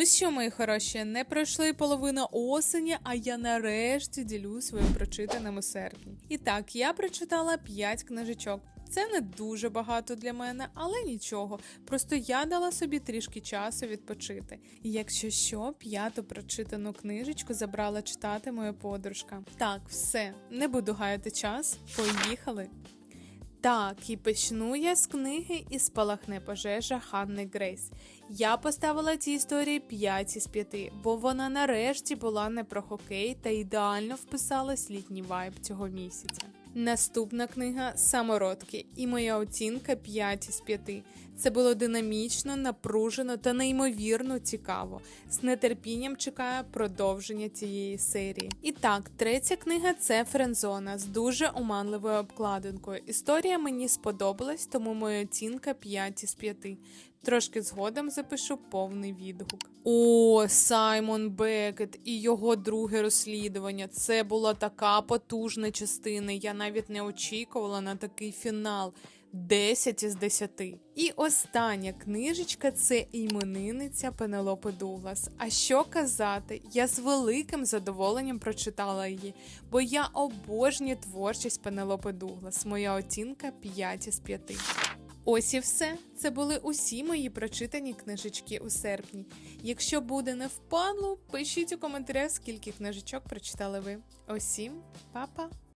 Ну що, мої хороші, не пройшли половина осені, а я нарешті ділю своїм прочитаним у серпні. І так, я прочитала 5 книжечок. Це не дуже багато для мене, але нічого. Просто я дала собі трішки часу відпочити. І якщо що, п'яту прочитану книжечку забрала читати моя подружка. Так, все, не буду гаяти час. Поїхали. Так, і почну я з книги і спалахне пожежа Ханни Грейс. Я поставила цій історії 5 із 5, бо вона нарешті була не про хокей та ідеально вписалась літній вайб цього місяця. Наступна книга Самородки, і моя оцінка 5 із 5. Це було динамічно, напружено та неймовірно цікаво. З нетерпінням чекаю продовження цієї серії. І так, третя книга це Френзона з дуже оманливою обкладинкою. Історія мені сподобалась, тому моя оцінка 5 із 5. Трошки згодом запишу повний відгук. О, Саймон Бекет і його друге розслідування. Це була така потужна частина. Я навіть не очікувала на такий фінал. 10 із 10. І остання книжечка це іменинниця Пенелопи Дуглас. А що казати? Я з великим задоволенням прочитала її, бо я обожнюю творчість Пенелопи Дуглас. Моя оцінка 5 із 5. Ось і все. Це були усі мої прочитані книжечки у серпні. Якщо буде не впадло, пишіть у коментарях, скільки книжечок прочитали ви. Усім па-па!